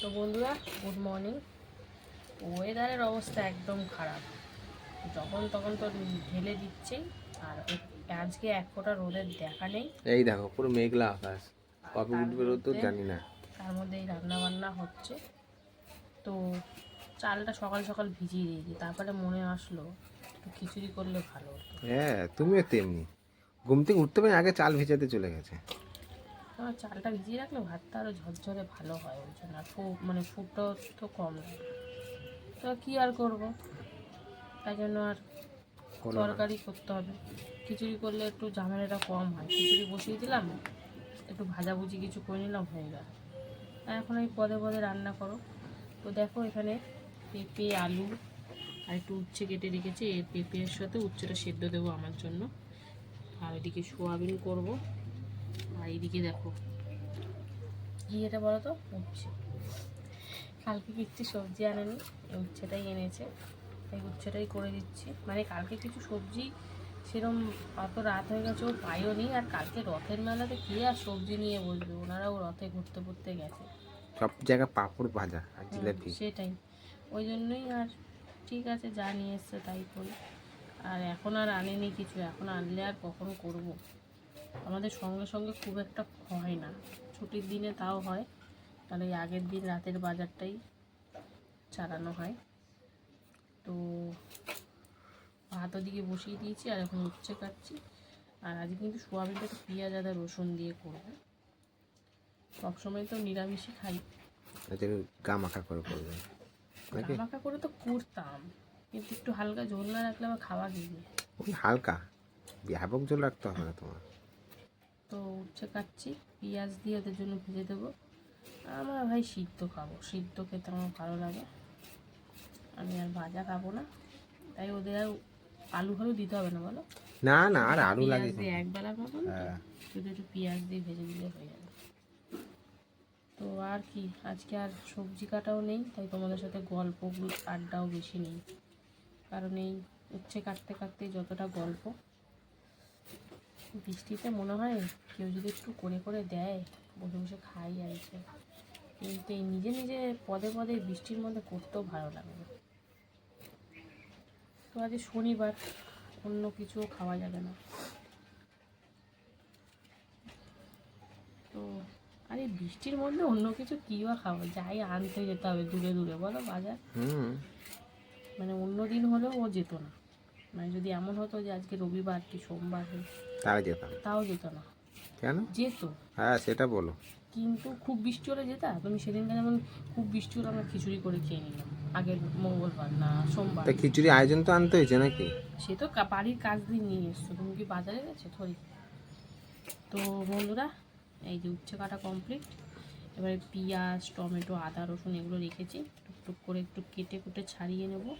তো বন্ধুরা good morning ওয়েদারের অবস্থা একদম খারাপ। যখন তখন তো ঢেলে দিচ্ছেই আর আজকে এক ফোঁটা রোদের দেখা নেই। এই দেখো পুরো মেঘলা আকাশ। কবে উঠবে রোদ তো জানি না। তার মধ্যে এই রান্না বান্না হচ্ছে। তো চালটা সকাল সকাল ভিজিয়ে দিয়েছি তারপরে মনে আসলো একটু খিচুড়ি করলে ভালো হতো। হ্যাঁ তুমিও তেমনি। ঘুম থেকে উঠতে পারি আগে চাল ভেজাতে চলে গেছে। আমার চালটা ভিজিয়ে রাখলে ভাতটা আরও ঝরঝরে ভালো হয় ওই জন্য। আর ফু মানে ফুটও তো কম। তো কী আর করব? তাই জন্য আর তরকারি করতে হবে। খিচুড়ি করলে একটু ঝামেলাটা কম হয়। খিচুড়ি বসিয়ে দিলাম একটু ভাজাভুজি কিছু করে নিলাম হয়ে গেল। আর এখন এই পদে পদে রান্না করো। তো দেখো এখানে পেঁপে আলু আর একটু উচ্ছে কেটে রেখেছি। এই পেঁপের সাথে উচ্ছেটা সেদ্ধ দেবো আমার জন্য। আর এদিকে সোয়াবিন করব। আর এইদিকে দেখো। কি এটা বলো তো উচ্ছে। কালকে কিচ্ছু সবজি আনেনি উচ্ছেটাই এনেছে। এই উচ্ছেটাই করে দিচ্ছি। মানে কালকে কিছু সবজি সেরম অত রাত হয়ে গেছে ও পাইও নি। আর কালকে রথের মেলাতে কে আর সবজি নিয়ে বসবে? ওনারাও রথে ঘুরতে ঘুরতে গেছে। সব জায়গায় পাঁপড় ভাজা আর জিলাপি। সেটাই। ওই জন্যই আর ঠিক আছে যা নিয়ে এসছে তাই করি। আর এখন আর আনেনি কিছু। এখন আনলে আর কখনো করব? আমাদের সঙ্গে সঙ্গে খুব একটা হয় না। ছুটির দিনে তাও হয় তাহলে এই আগের দিন রাতের বাজারটাই চালানো হয়। তো ভাত ওদিকে বসিয়ে দিয়েছি আর এখন উচ্ছে কাটছি আর আজকে কিন্তু সোয়াবিনটা একটু পেঁয়াজ আদা রসুন দিয়ে করব। সবসময় তো নিরামিষই খাই। যাতে গা মাখা করে করবে আমাকে করে তো করতাম কিন্তু একটু হালকা ঝোল না রাখলে আমার খাওয়া ওই হালকা। ব্যাপক জল রাখতে হবে না তোমার। তো উচ্ছে কাটছি পেঁয়াজ দিয়ে ওদের জন্য ভেজে দেবো। আমরা ভাই সিদ্ধ খাব সিদ্ধ খেতে আমার ভালো লাগে। আমি আর ভাজা খাব না তাই ওদের আর আলু ফালু দিতে হবে না বলো? না না আর আলু লাগে দিয়ে এক বেলার মতন হ্যাঁ। শুধু একটু পেঁয়াজ দিয়ে ভেজে দিলে হয়ে যাবে। তো আর কি আজকে আর সবজি কাটাও নেই তাই তোমাদের সাথে গল্প আড্ডাও বেশি নেই। কারণ এই উচ্ছে কাটতে কাটতে যতটা গল্প বৃষ্টিতে মনে হয় কেউ যদি একটু করে করে দেয় বসে বসে খাই আর। কিন্তু এই নিজে নিজে পদে পদে বৃষ্টির মধ্যে করতেও ভালো লাগবে তো আজ শনিবার অন্য কিছুও খাওয়া যাবে না। তো আর বৃষ্টির মধ্যে অন্য কিছু কী বা খাব? যাই আনতে যেতে হবে দূরে দূরে বলো বাজার। হুম। মানে অন্য দিন হলেও ও যেত না। মানে যদি এমন হতো যে আজকে রবিবার কি সোমবার তারা যেতাম। তাও যেত না। কেন? যেত। হ্যাঁ সেটা বলো। কিন্তু খুব বৃষ্টি হলে যেতা? তুমি সেদিনকে যেমন খুব বৃষ্টি হলে আমরা খিচুড়ি করে খেয়ে নিলাম। আগের মঙ্গলবার না সোমবার। তা খিচুড়ি আয়োজন তো আনতে হয়েছে নাকি? সে তো কা- বাড়ির কাজ দিয়ে নিয়ে এসছো। তুমি কি বাজারে গেছো? থরি তো বন্ধুরা এই যে উচ্ছে কাটা কমপ্লিট এবারে পেঁয়াজ টমেটো আদা রসুন এগুলো রেখেছি। টুকটুক করে একটু কেটে কুটে ছাড়িয়ে নেব।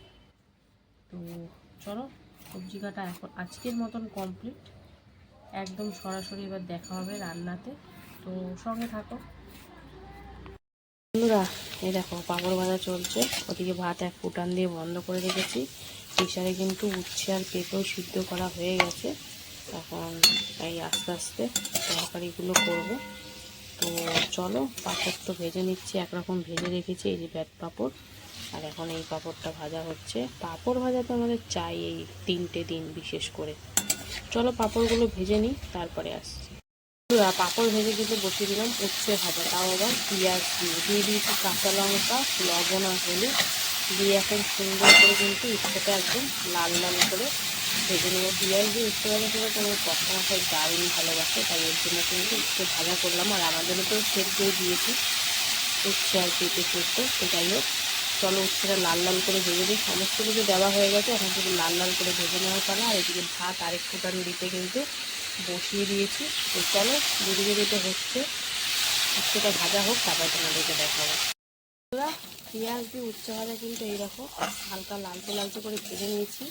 তো চলো সবজি কাটা এখন আজকের মতন কমপ্লিট একদম সরাসরি এবার দেখা হবে রান্নাতে। তো সঙ্গে থাকো। বন্ধুরা, এই দেখো, পাঁপড় ভাজা চলছে। ওদিকে ভাত এক ফুটান দিয়ে বন্ধ করে রেখেছি। প্রেশারে কিন্তু উচ্ছে আর পেঁপেও সিদ্ধ করা হয়ে গেছে। এখন এই আস্তে আস্তে তরকারিগুলো করব। তো চলো, পাঁপড় তো ভেজে নিচ্ছি। একরকম ভেজে রেখেছি, এই যে ব্যাট পাঁপড়। আর এখন এই পাঁপড়টা ভাজা হচ্ছে। পাঁপড় ভাজা তো আমাদের চাই এই তিনটে দিন বিশেষ করে। চলো পাঁপড়গুলো ভেজে নিই, তারপরে আসছি। পাঁপড় ভেজে কিন্তু বসিয়ে দিলাম, উচ্ছে ভাজা। তাও আবার পেঁয়াজ দিয়ে। দিয়ে দিয়েছি কাঁচা লঙ্কা, লবণ আর হলুদ। দিয়ে এখন সুন্দর করে কিন্তু উচ্ছেটা একদম লাল লাল করে ভেজে নেব। পেঁয়াজ দিয়ে উচ্ছে ভাজা করে তোমার কষা মাথায় দারুণ ভালোবাসে, তাই এর জন্য কিন্তু উচ্ছে ভাজা করলাম। আর আমাদেরও তো সেদ্ধই দিয়েছি, উচ্ছে আর পেঁপে সেদ্ধ। তো যাই হোক চলো উচ্ছেটা লাল লাল করে ভেজে দিই সমস্ত কিছু দেওয়া হয়ে গেছে, এখন শুধু লাল লাল করে ভেজে নেওয়ার পালা। আর এদিকে ভাত আরেক ফুটান দিতে কিন্তু বসিয়ে দিয়েছি। তো চলো দুদিকে যেতে হচ্ছে উচ্ছেটা ভাজা হোক, তারপর তোমাদেরকে দেখাবো। পেঁয়াজ দিয়ে উচ্ছে ভাজা কিন্তু এইরকম। হালকা লালচে লালচে করে ভেজে নিয়েছি।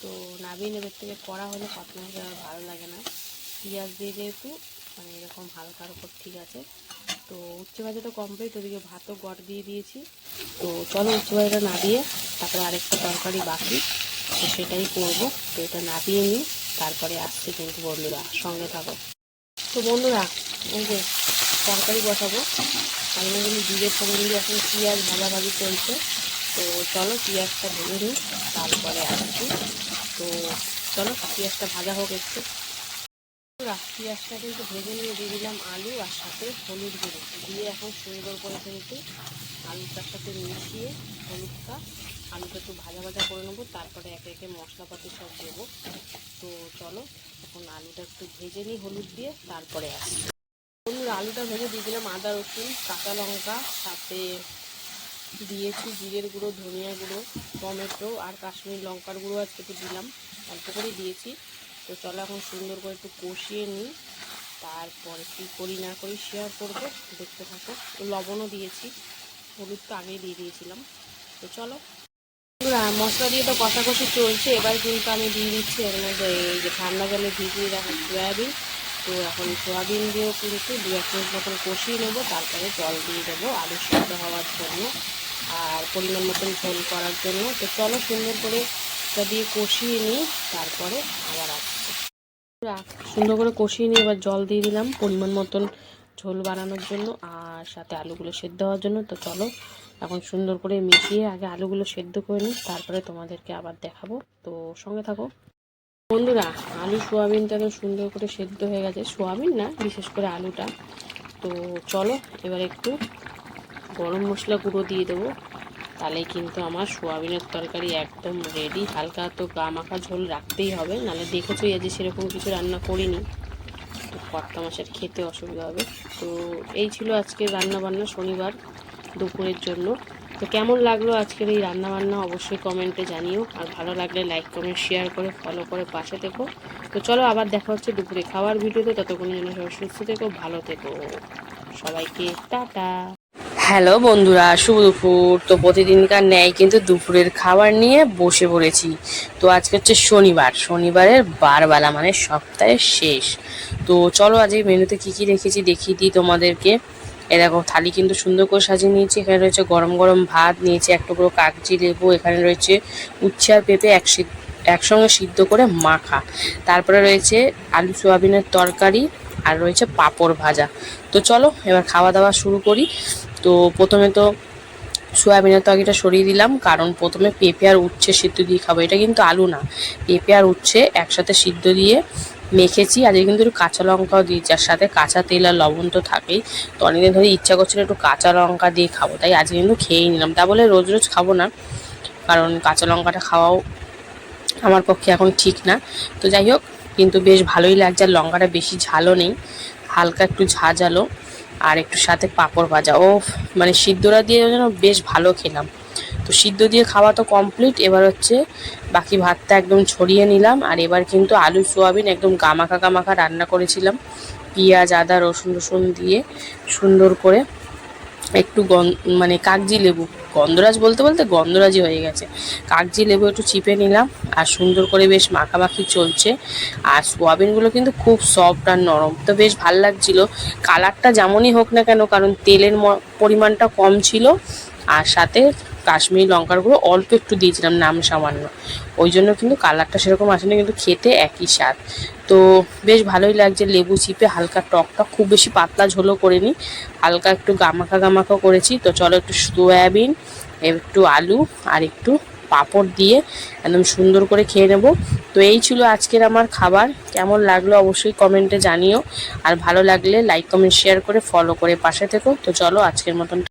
তো নাবিয়ে নেবের থেকে করা হলে পাতলা ভালো লাগে না। পেঁয়াজ দিয়ে যেহেতু মানে এরকম হালকার উপর ঠিক আছে। তো উচ্ছে ভাজাটা কমপ্লিট ওদিকে ভাতও গড় দিয়ে দিয়েছি। তো চলো উচ্ছে ভাজাটা না দিয়ে তারপরে আরেকটা তরকারি বাকি, তো সেটাই করব। তো এটা নাবিয়ে নিই, তারপরে আসছে কিন্তু বন্ধুরা, সঙ্গে থাকো। তো বন্ধুরা, এই যে তরকারি বসাবো। রান্না কিন্তু জিরে, ফোড়ন দিয়ে এখন পেঁয়াজ ভাজাভাজি চলছে। তো চলো পেঁয়াজটা ভেজে নিই, তারপরে আসছি। তো চলো পেঁয়াজটা ভাজা হোক একটু। বন্ধুরা, পেঁয়াজটা কিন্তু ভেজে নিয়ে দিয়ে দিলাম আলু আর সাথে হলুদ গুঁড়ো। দিয়ে এখন সুন্দর করে কিন্তু আলুটার সাথে মিশিয়ে হলুদটা আলুটা একটু ভাজা ভাজা করে নেব তারপরে একে একে মশলাপাতি সব দেবো। তো চলো এখন আলুটা একটু ভেজে নিই হলুদ দিয়ে তারপরে আসি বন্ধুরা আলুটা ভেজে দিয়ে দিলাম আদা রসুন কাঁচা লঙ্কা সাথে দিয়েছি জিরের গুঁড়ো ধনিয়া গুঁড়ো টমেটো আর কাশ্মীর লঙ্কার গুঁড়ো আজকে একটু দিলাম। অল্প করে দিয়েছি। তো চলো এখন সুন্দর করে একটু কষিয়ে নিই। তারপরে কী করি না করি শেয়ার করব। দেখতে থাকো। লবণও দিয়েছি। হলুদ তো আগেই দিয়ে দিয়েছিলাম। তো চলো। মশলা দিয়ে তো কষাকষি চলছে। এবার কিন্তু আমি দিয়ে দিচ্ছি এর মধ্যে এই যে ঠান্ডা জলে ভিজিয়ে রাখা সয়াবিন। তো এখন সয়াবিন দিয়েও কিন্তু দু এক মিনিট মতন কষিয়ে নেব। তারপরে জল দিয়ে দেবো আলু সিদ্ধ হওয়ার জন্য আর পরিমাণ মতন ঝোল করার জন্য। তো চলো সুন্দর করে এটা দিয়ে কষিয়ে নিই, তারপরে আবার আসছি। সুন্দর করে কষিয়ে নিয়ে এবার জল দিয়ে দিলাম পরিমাণ মতন ঝোল বানানোর জন্য আর সাথে আলুগুলো সেদ্ধ হওয়ার জন্য। তো চলো এখন সুন্দর করে মিশিয়ে আগে আলুগুলো সেদ্ধ করে নিই, তারপরে তোমাদেরকে আবার দেখাবো। তো সঙ্গে থাকো। বন্ধুরা, আলু সোয়াবিনটা তো সুন্দর করে সেদ্ধ হয়ে গেছে। সোয়াবিন না, বিশেষ করে আলুটা। তো চলো এবার একটু গরম মশলা গুঁড়ো দিয়ে দেবো। তাহলে কিন্তু আমার সোয়াবিনের তরকারি একদম রেডি হালকা তো গা মাখা ঝোল রাখতেই হবে, নাহলে দেখেছোই আজ সেরকম কিছু রান্না করিনি। তো কর্তা মাসের খেতে অসুবিধা হবে। তো এই ছিল আজকের রান্না বান্না শনিবার দুপুরের জন্য। তো কেমন লাগল আজকের এই রান্না বান্না অবশ্যই কমেন্টে জানিও। আর ভালো লাগলে লাইক কমেন্ট শেয়ার করে ফলো করে পাশে থেকো। তো চলো আবার দেখা হচ্ছে দুপুরে খাওয়ার ভিডিওতে ততক্ষণের জন্য সবাই সুস্থ থেকো, ভালো থেকো। সবাইকে টাটা। হ্যালো বন্ধুরা, শুভ দুপুর। তো প্রতিদিনকার ন্যায় কিন্তু দুপুরের খাবার নিয়ে বসে পড়েছি। তো আজকে হচ্ছে শনিবার। শনিবারের বারবেলা মানে সপ্তাহের শেষ। তো চলো আজকে মেনুতে কি কি রেখেছি দেখিয়ে দিই তোমাদেরকে। এ দেখো, থালি কিন্তু সুন্দর করে সাজিয়ে নিয়েছি। এখানে রয়েছে গরম গরম ভাত, নিয়েছি এক টুকরো কাগজি লেবু, এখানে রয়েছে উচ্ছে আর পেঁপে এক একসঙ্গে সিদ্ধ করে মাখা। তারপরে রয়েছে আলু সোয়াবিনের তরকারি আর রয়েছে পাঁপড় ভাজা। তো চলো, এবার খাওয়া দাওয়া শুরু করি। তো প্রথমে তো সোয়াবিনের তরকারিটা সরিয়ে দিলাম, কারণ প্রথমে পেঁপে আর উচ্ছে সিদ্ধ দিয়ে খাব। এটা কিন্তু আলু না। পেঁপে আর উচ্ছে একসাথে সিদ্ধ দিয়ে মেখেছি আজকে কিন্তু একটু কাঁচা লঙ্কাও দিয়েছি, আর সাথে কাঁচা তেল আর লবণ তো থাকেই। তো অনেকদিন ধরে ইচ্ছা করছিল একটু কাঁচা লঙ্কা দিয়ে খাব, তাই আজকে কিন্তু খেয়েই নিলাম। তা বলে রোজ রোজ খাব না, কারণ কাঁচা লঙ্কাটা খাওয়াও আমার পক্ষে এখন ঠিক না। তো যাই হোক, কিন্তু বেশ ভালোই লাগছে, আর লঙ্কাটা বেশি ঝালও নেই, হালকা একটু ঝাঁঝালো। আর একটু সাথে পাঁপড় ভাজা। ও মানে সিদ্ধরা দিয়ে যেন বেশ ভালো খেলাম। তো সিদ্ধ দিয়ে খাওয়া তো কমপ্লিট এবার হচ্ছে বাকি ভাতটা একদম ছড়িয়ে নিলাম। আর এবার কিন্তু আলু, সোয়াবিন একদম গামাখা গামাখা রান্না করেছিলাম। পিঁয়াজ, আদা, রসুন রসুন দিয়ে সুন্দর করে। একটু মানে কাগজি লেবু। গন্ধরাজ বলতে বলতে গন্ধরাজই হয়ে গেছে। কাগজি লেবু একটু চিপে নিলাম আর সুন্দর করে বেশ মাখামাখি চলছে। আর সোয়াবিনগুলো কিন্তু খুব সফট আর নরম। তো বেশ ভালো লাগছিল। কালারটা যেমনই হোক না কেন, কারণ তেলের পরিমাণটা কম ছিল। আর সাথে কাশ্মীরি লঙ্কার গুঁড়ো অল্প একটু দিয়েছিলাম, নাম সামান্য। ওই জন্য কিন্তু কালারটা সেরকম আসেনি, কিন্তু খেতে একই স্বাদ। তো বেশ ভালোই লাগছে, লেবু চিপে হালকা টকটা, খুব বেশি পাতলা ঝোলও করিনি। হালকা একটু গামাখা গামাখা করেছি। তো চলো একটু সয়াবিন, একটু আলু আর একটু পাঁপড় দিয়ে একদম সুন্দর করে খেয়ে নেব। তো এই ছিল আজকের আমার খাবার। কেমন লাগল অবশ্যই কমেন্টে জানিও। আর ভালো লাগলে লাইক কমেন্ট শেয়ার করে ফলো করে পাশে থেকো। তো চলো আজকের মতন